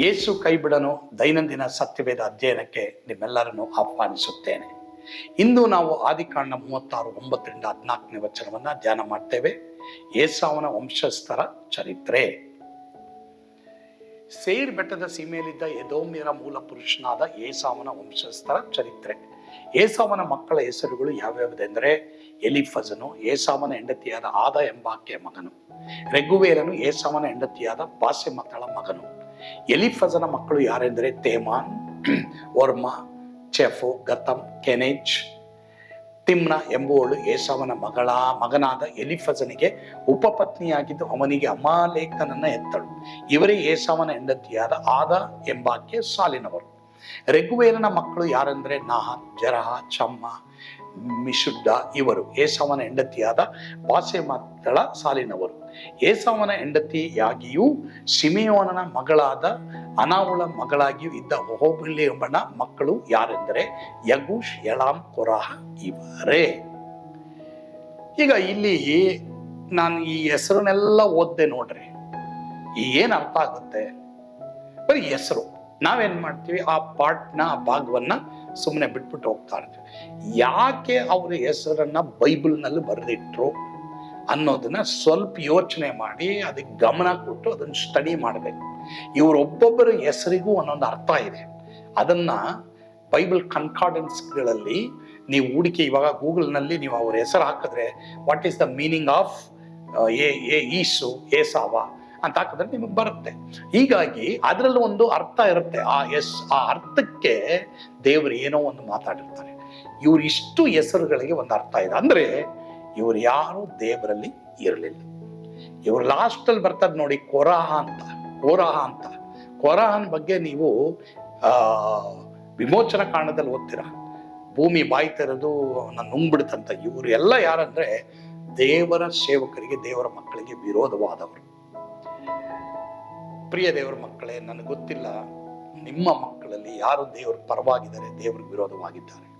ಯೇಸು ಕೈಬಿಡನು ದೈನಂದಿನ ಸತ್ಯವೇದ ಅಧ್ಯಯನಕ್ಕೆ ನಿಮ್ಮೆಲ್ಲರನ್ನು ಆಹ್ವಾನಿಸುತ್ತೇನೆ. ಇಂದು ನಾವು ಆದಿಕಾಂಡ ಮೂವತ್ತಾರು, ಒಂಬತ್ತರಿಂದ ಹದಿನಾಲ್ಕನೇ ವಚನವನ್ನ ಧ್ಯಾನ ಮಾಡ್ತೇವೆ. ಏಸಾವನ ವಂಶಸ್ಥರ ಚರಿತ್ರೆ. ಸೇರ್ ಬೆಟ್ಟದ ಸೀಮೆಯಲ್ಲಿದ್ದ ಯದೋಮ್ಯರ ಮೂಲ ಪುರುಷನಾದ ಏಸಾವನ ವಂಶಸ್ಥರ ಚರಿತ್ರೆ. ಏಸಾವನ ಮಕ್ಕಳ ಹೆಸರುಗಳು ಯಾವ್ಯಾವುದೆಂದರೆ ಎಲಿಫಜನು ಏಸಾವನ ಹೆಂಡತಿಯಾದ ಆದ ಎಂಬಾಕೆಯ ಮಗನು. ರೆಗುವೇರನು ಏಸಾವನ ಹೆಂಡತಿಯಾದ ಬಾಸೆ ಮಕ್ಕಳ ಮಗನು. ಎಲಿಫಜನ ಮಕ್ಕಳು ಯಾರೆಂದರೆ ತೇಮಾನ್, ವರ್ಮ, ಚೆಫು, ಗತಂ, ಕೆನೆಜ್. ತಿಮ್ನ ಎಂಬುವಳು ಏಸಾವನ ಮಗಳ, ಮಗನಾದ ಎಲಿಫಜನಿಗೆ ಉಪಪತ್ನಿಯಾಗಿದ್ದು ಅವನಿಗೆ ಅಮಾಲೇಖನನ್ನ ಎತ್ತಳು ಇವರೇ ಏಸಾವನ ಹೆಂಡತಿಯಾದ ಆದ ಎಂಬಾಕೆ ಸಾಲಿನವರು. ರೆಗುವೇಲನ ಮಕ್ಕಳು ಯಾರೆಂದರೆ ನಾಹ ಜರಹ, ಚಮ್ಮ ಮಿಶುಡ್ಡ ಇವರು. ಏಸವನ ಹೆಂಡತಿಯಾದ ಬಾಸೆ ಮಕ್ಕಳ ಸಾಲಿನವರು. ಏಸವನ ಹೆಂಡತಿಯಾಗಿಯೂ ಸಿಮಿಯೋನನ ಮಗಳಾದ ಅನಾವುಳ ಮಗಳಾಗಿಯೂ ಇದ್ದ ಹೋಬಳ್ಳಿ ಎಂಬನ ಮಕ್ಕಳು ಯಾರೆಂದರೆ ಯಗುಶ್ ಯಳಾಮ್ ಕೊರಾಹ ಇವರೇ. ಈಗ ಇಲ್ಲಿ ನಾನು ಈ ಹೆಸರನ್ನೆಲ್ಲ ಓದ್ದೆ ನೋಡ್ರಿ. ಏನ್ ಅರ್ಥ ಆಗುತ್ತೆ? ಬರೀ ಹೆಸರು. ನಾವೇನು ಮಾಡ್ತೀವಿ? ಆ ಪಾಟ್ನ ಆ ಭಾಗವನ್ನ ಸುಮ್ಮನೆ ಬಿಟ್ಬಿಟ್ಟು ಹೋಗ್ತಾ ಇರ್ತೀವಿ. ಯಾಕೆ ಅವರ ಹೆಸರನ್ನ ಬೈಬಲ್ನಲ್ಲಿ ಬರೆದಿಟ್ರು ಅನ್ನೋದನ್ನ ಸ್ವಲ್ಪ ಯೋಚನೆ ಮಾಡಿ ಅದಕ್ಕೆ ಗಮನ ಕೊಟ್ಟು ಅದನ್ನ ಸ್ಟಡಿ ಮಾಡಬೇಕು. ಇವರೊಬ್ಬೊಬ್ಬರ ಹೆಸರಿಗೂ ಒಂದೊಂದು ಅರ್ಥ ಇದೆ. ಅದನ್ನ ಬೈಬಲ್ ಕನ್ಕಾರ್ಡೆನ್ಸ್ಗಳಲ್ಲಿ ನೀವು ಹೂಡಿಕೆ ಇವಾಗ ಗೂಗಲ್ನಲ್ಲಿ ನೀವು ಅವ್ರ ಹೆಸರು ಹಾಕಿದ್ರೆ what is the meaning of a Esau, ಏಸಾವ? ಅಂತ ಹಾಕಿದ್ರೆ ನಿಮಗೆ ಬರುತ್ತೆ. ಹೀಗಾಗಿ ಅದರಲ್ಲಿ ಒಂದು ಅರ್ಥ ಇರುತ್ತೆ. ಆ ಎಸ್, ಆ ಅರ್ಥಕ್ಕೆ ದೇವರು ಏನೋ ಒಂದು ಮಾತಾಡಿರ್ತಾರೆ. ಇವ್ರು ಇಷ್ಟು ಹೆಸರುಗಳಿಗೆ ಒಂದು ಅರ್ಥ ಇದೆ. ಅಂದ್ರೆ ಇವರು ಯಾರು ದೇವರಲ್ಲಿ ಇರಲಿಲ್ಲ. ಇವರು ಲಾಸ್ಟ್ ಅಲ್ಲಿ ಬರ್ತದ್ ನೋಡಿ, ಕೊರಾಹ ಅಂತ. ಕೋರಾಹ ಅಂತ. ಕೊರಾಹನ್ ಬಗ್ಗೆ ನೀವು ವಿಮೋಚನ ಕಾರಣದಲ್ಲಿ ಓದ್ತೀರಾ? ಭೂಮಿ ಬಾಯಿ ತೆರೆದು ಅವನ್ನ ನುಂಗ್ಬಿಡುತ್ತಂತ ಇವರು ಎಲ್ಲ ಯಾರಂದ್ರೆ ದೇವರ ಸೇವಕರಿಗೆ, ದೇವರ ಮಕ್ಕಳಿಗೆ ವಿರೋಧವಾದವರು. ಪ್ರಿಯ ದೇವರ ಮಕ್ಕಳೇ, ನನಗೆ ಗೊತ್ತಿಲ್ಲ ನಿಮ್ಮ ಮಕ್ಕಳಲ್ಲಿ ಯಾರು ದೇವರ ಪರವಾಗಿದ್ದಾರೆ ದೇವರ ವಿರೋಧವಾಗಿದ್ದಾರೆ.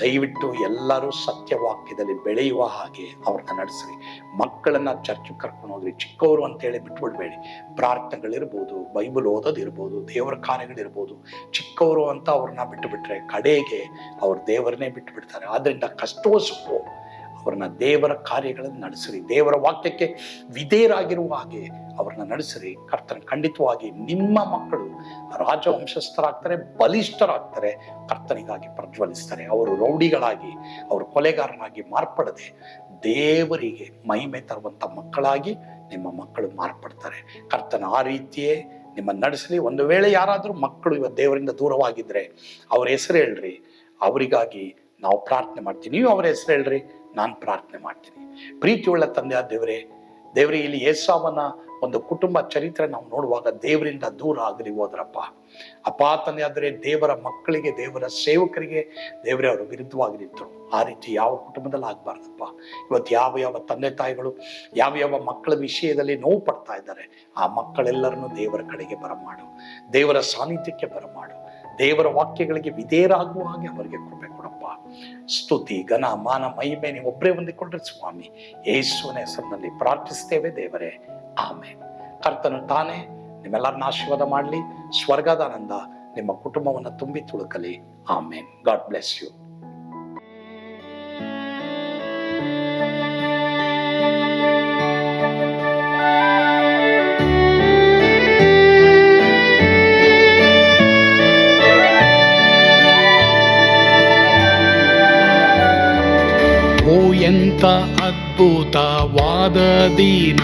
ದಯವಿಟ್ಟು ಎಲ್ಲರೂ ಸತ್ಯವಾಕ್ಯದಲ್ಲಿ ಬೆಳೆಯುವ ಹಾಗೆ ಅವ್ರನ್ನ ನಡೆಸ್ರಿ. ಮಕ್ಕಳನ್ನ ಚರ್ಚ್ ಕರ್ಕೊಂಡು ಹೋಗ್ರಿ. ಚಿಕ್ಕವರು ಅಂತ ಹೇಳಿ ಬಿಟ್ಬಿಡ್ಬೇಡಿ. ಪ್ರಾರ್ಥನೆಗಳಿರ್ಬೋದು, ಬೈಬಲ್ ಓದೋದಿರ್ಬೋದು, ದೇವರ ಕಾರ್ಯಗಳಿರ್ಬೋದು, ಚಿಕ್ಕವರು ಅಂತ ಅವ್ರನ್ನ ಬಿಟ್ಟು ಬಿಟ್ರೆ ಕಡೆಗೆ ಅವ್ರ ದೇವರನ್ನೇ ಬಿಟ್ಟು ಬಿಡ್ತಾರೆ ಆದ್ರಿಂದ ಕಷ್ಟವೋ ಸುಖವೋ ಅವ್ರನ್ನ ದೇವರ ಕಾರ್ಯಗಳನ್ನು ನಡೆಸಿರಿ. ದೇವರ ವಾಕ್ಯಕ್ಕೆ ವಿಧೇಯರಾಗಿರುವ ಹಾಗೆ ಅವ್ರನ್ನ ನಡೆಸಿರಿ. ಕರ್ತನ ಖಂಡಿತವಾಗಿ ನಿಮ್ಮ ಮಕ್ಕಳು ರಾಜವಂಶಸ್ಥರಾಗ್ತಾರೆ, ಬಲಿಷ್ಠರಾಗ್ತಾರೆ. ಕರ್ತನಿಗಾಗಿ ಪ್ರಜ್ವಲಿಸ್ತಾರೆ. ಅವರು ರೌಡಿಗಳಾಗಿ, ಅವರು ಕೊಲೆಗಾರನಾಗಿ ಮಾರ್ಪಡದೆ ದೇವರಿಗೆ ಮಹಿಮೆ ತರುವಂತ ಮಕ್ಕಳಾಗಿ ನಿಮ್ಮ ಮಕ್ಕಳು ಮಾರ್ಪಡ್ತಾರೆ. ಕರ್ತನ ಆ ರೀತಿಯೇ ನಿಮ್ಮ ನಡೆಸಲಿ. ಒಂದು ವೇಳೆ ಯಾರಾದರೂ ಮಕ್ಕಳು ಇವತ್ತು ದೇವರಿಂದ ದೂರವಾಗಿದ್ದರೆ ಅವ್ರ ಹೆಸರು ಹೇಳ್ರಿ. ಅವರಿಗಾಗಿ ನಾವು ಪ್ರಾರ್ಥನೆ ಮಾಡ್ತೀವಿ. ನೀವು ಅವರ ಹೆಸರು ಹೇಳ್ರಿ. ನಾನು ಪ್ರಾರ್ಥನೆ ಮಾಡ್ತೀನಿ. ಪ್ರೀತಿಯುಳ್ಳ ತಂದೆ ದೇವರೇ ದೇವರೇ, ಇಲ್ಲಿ ಏಸಾವನ ಒಂದು ಕುಟುಂಬ ಚರಿತ್ರೆ ನಾವು ನೋಡುವಾಗ ದೇವರಿಂದ ದೂರ ಆಗಲಿ ಹೋದ್ರಪ್ಪ. ಅಪ್ಪ ತಂದೆ ಆದರೆ ದೇವರ ಮಕ್ಕಳಿಗೆ, ದೇವರ ಸೇವಕರಿಗೆ ದೇವರೇ ಅವರು ವಿರುದ್ಧವಾಗಿ ನಿಂತರು. ಆ ರೀತಿ ಯಾವ ಕುಟುಂಬದಲ್ಲಿ ಆಗಬಾರ್ದಪ್ಪ. ಇವತ್ತು ಯಾವ ಯಾವ ತಂದೆ ತಾಯಿಗಳು, ಯಾವ ಯಾವ ಮಕ್ಕಳ ವಿಷಯದಲ್ಲಿ ನೋವು ಪಡ್ತಾ ಇದ್ದಾರೆ, ಆ ಮಕ್ಕಳೆಲ್ಲರನ್ನು ದೇವರ ಕಡೆಗೆ ಬರಮಾಡು. ದೇವರ ಸಾನ್ನಿಧ್ಯಕ್ಕೆ ಬರಮಾಡು. ದೇವರ ವಾಕ್ಯಗಳಿಗೆ ವಿಧೇಯರಾಗುವ ಹಾಗೆ ಅವರಿಗೆ ಕೃಪೆ ಕೊಡಪ್ಪ. ಸ್ತುತಿ, ಘನ, ಮಾನ, ಮಹಿಮೆ ನೀವು ಒಬ್ಬರೇ ಹೊಂದಿಕೊಂಡ್ರೆ ಸ್ವಾಮಿ, ಯೇಸುವಿನ ಹೆಸರಿನಲ್ಲಿ ಪ್ರಾರ್ಥಿಸ್ತೇವೆ ದೇವರೇ. ಆಮೆ ಕರ್ತನು ತಾನೇ, ನಿಮ್ಮೆಲ್ಲರನ್ನ ಆಶೀರ್ವಾದ ಮಾಡಲಿ. ಸ್ವರ್ಗದ ಆನಂದ ನಿಮ್ಮ ಕುಟುಂಬವನ್ನು ತುಂಬಿ ತುಳುಕಲಿ. ಆಮೇನ್. God bless you. ಎಂತ ಅದ್ಭುತವಾದ ದಿನ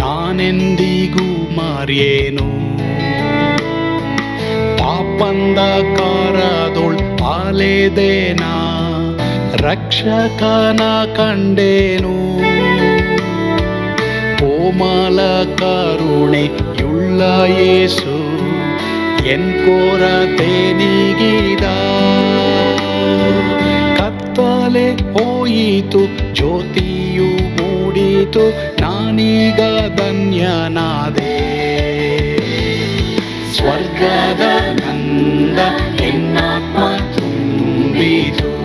ನಾನೆಂದಿಗೂ ಮಾರ್ಯೇನು? ಪಾಪಂದ ಕಾರದೊಳ್ ಅಲೆದೇನ ರಕ್ಷಕನ ಕಂಡೇನು? ಕೋಮಲ ಕರುಣೆಯುಳ್ಳ ಯೇಸು ಎನ್ ಕೋರತೆ ನೀಗಿದ ಹೋಯಿತು, ಜ್ಯೋತಿಯು ಮೂಡಿತು, ನಾನೀಗ ಧನ್ಯನಾದೆ. ಸ್ವರ್ಗದ ನಂದ ಎನ್ನಾತ್ಮ ತುಂಬಿತು.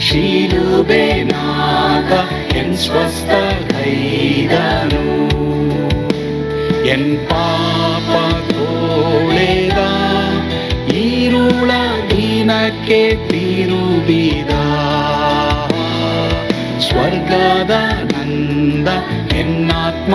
ಶಿಲುಬೆನಾಗ ಎನ್ ಸ್ವಸ್ಥ ಕೈದನು. ಎನ್ ಪಾಪ ತೋಳೆದ, ಈರುಳ ದಿನಕ್ಕೆ ತಿರುಬಿದ ಸ್ವರ್ಗದ ನಂದ ಎನ್ನಾತ್ಮ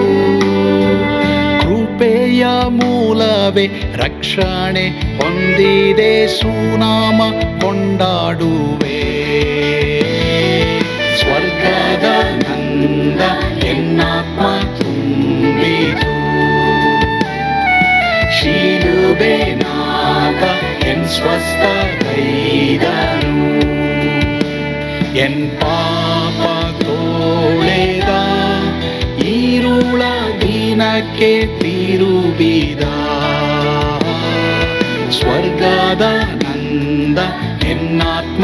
ಕೃಪೆಯ ಮೂಲವೇ ರಕ್ಷಣೆ ಹೊಂದಿದೆ ಸುನಾಮ ಕೊಂಡಾಡುವೆ. ಸ್ವರ್ಗದ ನಂದ ಎನ್ನಾತ್ಮ ತುಂಬಿತು. ಶಿಲುಬೆನಾಗ ಎನ್ ಸ್ವಸ್ಥ ಕೈದನು ಎನ್ ಪಾಪ ತೋಳೆದ, ಈರುಳ ದಿನಕ್ಕೆ ತಿರುಬಿದ ಸ್ವರ್ಗದ ನಂದ ಎನ್ನಾತ್ಮ